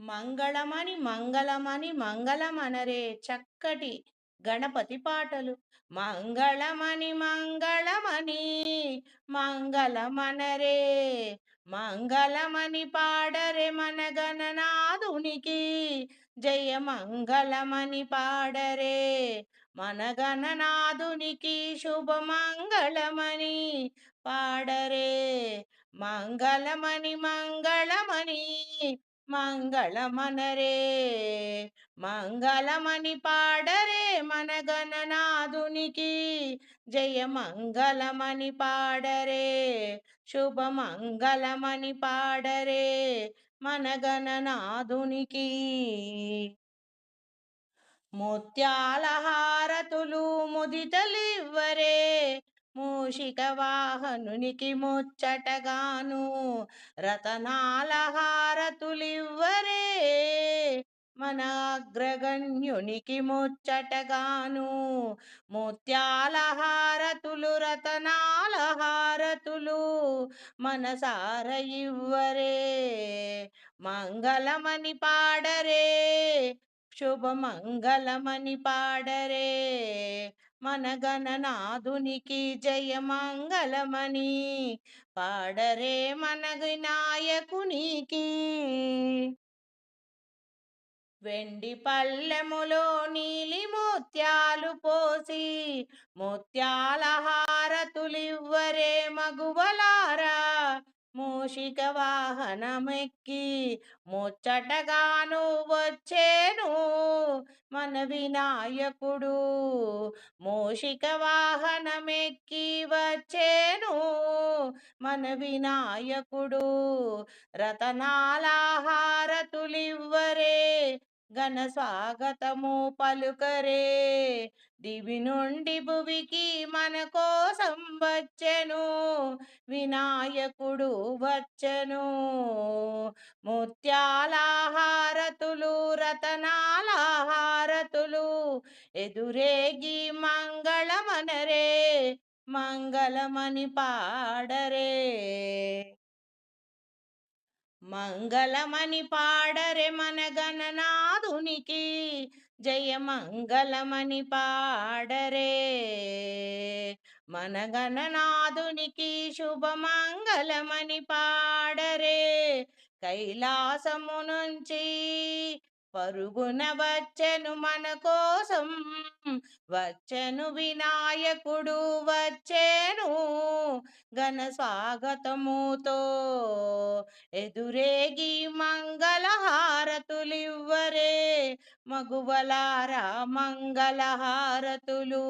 మంగళమని మంగళమని మంగళమనరే చక్కటి గణపతి పాటలు. మంగళమని మంగళమని మంగళమనరే మంగళమని పాడరే మన గణనాథునికి. జయ మంగళమని పాడరే మన గణనాథునికి. శుభమంగళమని పాడరే మంగళమని మంగళమని మంగళమనరే మంగళమని పాడరే మన గణనాథునికి జయ మంగళమని పాడరే శుభ శుభమంగళమని పాడరే మన గణనాథునికి ముత్యాల హారతులు ముదితలివ్వరే మూషిక వాహనునికి ముచ్చటగాను రతనాల హారతులివ్వరే మన అగ్రగణ్యునికి ముచ్చటగాను. ముత్యాల హారతులు రతనాల హారతులు మనసార ఇవ్వరే మంగళమని పాడరే శుభమంగళమని పాడరే. మన గణనాథునికి జయమంగళమని పాడరే మన వినాయకునికి. వెండి పల్లెములో నీలి ముత్యాలు పోసి ముత్యాల హారతులివ్వరే మగువలారా. మూషిక వాహనమెక్కి ముచ్చటగాను వచ్చేను మన వినాయకుడు మూషిక వాహనమెక్కి వచ్చేను మన వినాయకుడు రతనాల హారతులివ్వరే ఘన స్వాగతము పలుకరే. దివి నుండి భువికి మన కోసం వచ్చెను. వినాయకుడు వచ్చెను. ముత్యాలహారతులు రతనాలహారతులు ఎదురేగి మంగళమనరే. మంగళమని పాడరే. మంగళమని పాడరే మన గణనాథునికి. జయ మంగళమని పాడరే మన గణనాథునికి. శుభమంగళమని పాడరే. కైలాసము నుంచి పరుగున వచ్చెను మన కోసం వచ్చెను వినాయకుడు వచ్చెను ఘన స్వాగతముతో. ఎదురేగి మంగళహారతులివ్వరే మగువలారా మంగళహారతులు.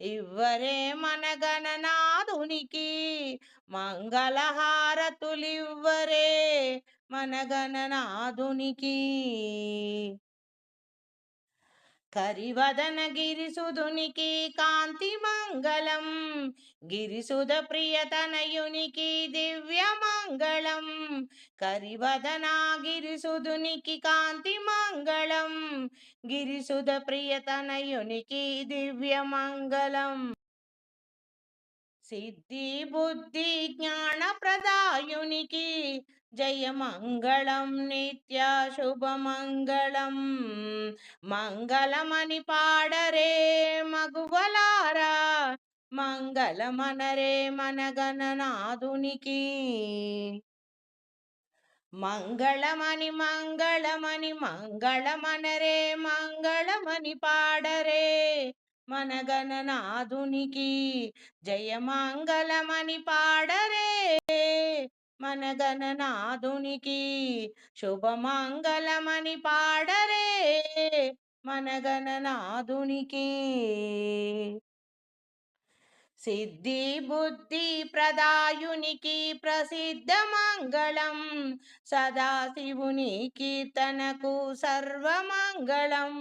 ఇవ్వరే మన గణనాథునికి మంగళహారతులివ్వరే మనగణనాథునికి కరివదన గిరిసుధునికి కాంతి మంగళం గిరిసుధ ప్రియతనయునికి దివ్య మంగళం కరివదన గిరిసుధునికి కాంతి మంగళం గిరిసుధ ప్రియతనయునికి దివ్య మంగళం సిద్ధి బుద్ధి జ్ఞాన ప్రదాయునికి జయమంగళం నిత్య శుభమంగళం మంగళమని పాడరే మగువలారా మంగళమనరే మనగణనాథునికి మంగళమని మంగళమని మంగళమనరే మంగళమని పాడరే మన గణనాథునికి జయమంగళమని పాడరే మన గణనాథునికి శుభమంగళమని పాడరే మన గణనాథునికి సిద్ధి బుద్ధి ప్రదాయునికి ప్రసిద్ధ మంగళం సదాశివుని కీర్తనకు సర్వమంగళం.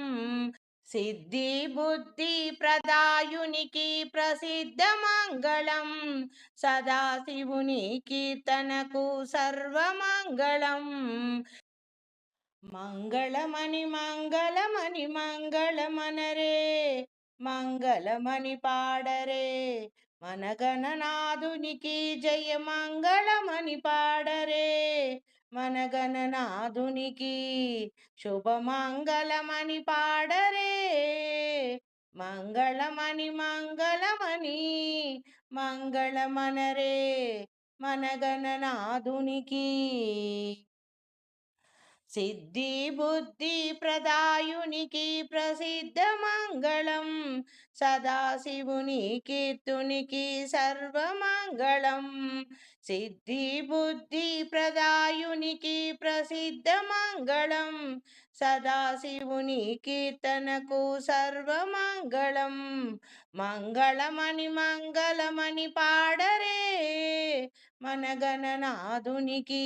సిద్ధి బుద్ధి ప్రదాయునికి ప్రసిద్ధ మంగళం. సదాశివుని కీర్తనకు సర్వమంగళం. మంగళమణి మంగళమణి మంగళమనరే మంగళమణి పాడరే. మన గణనాథునికి జయ మంగళమణి పాడరే. మన గణనాథునికి శుభమంగళమని పాడరే. మంగళమణి మంగళమణి మంగళమనరే మనగణనాథునికి. సిద్ధి బుద్ధి ప్రదాయునికి ప్రసిద్ధ మంగళం సదాశివుని కీర్తునికి సర్వమంగళం సిద్ధి బుద్ధి ప్రదాయునికి ప్రసిద్ధ మంగళం సదాశివుని కీర్తనకు సర్వమంగళం. మంగళమని మంగళమని పాడరే మన గణనాథునికి.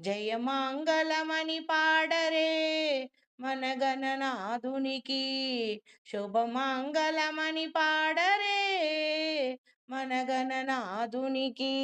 జయమంగళమని పాడరే మన గణనాథునికి. శుభమంగళమని పాడరే మన గణనాథునికి.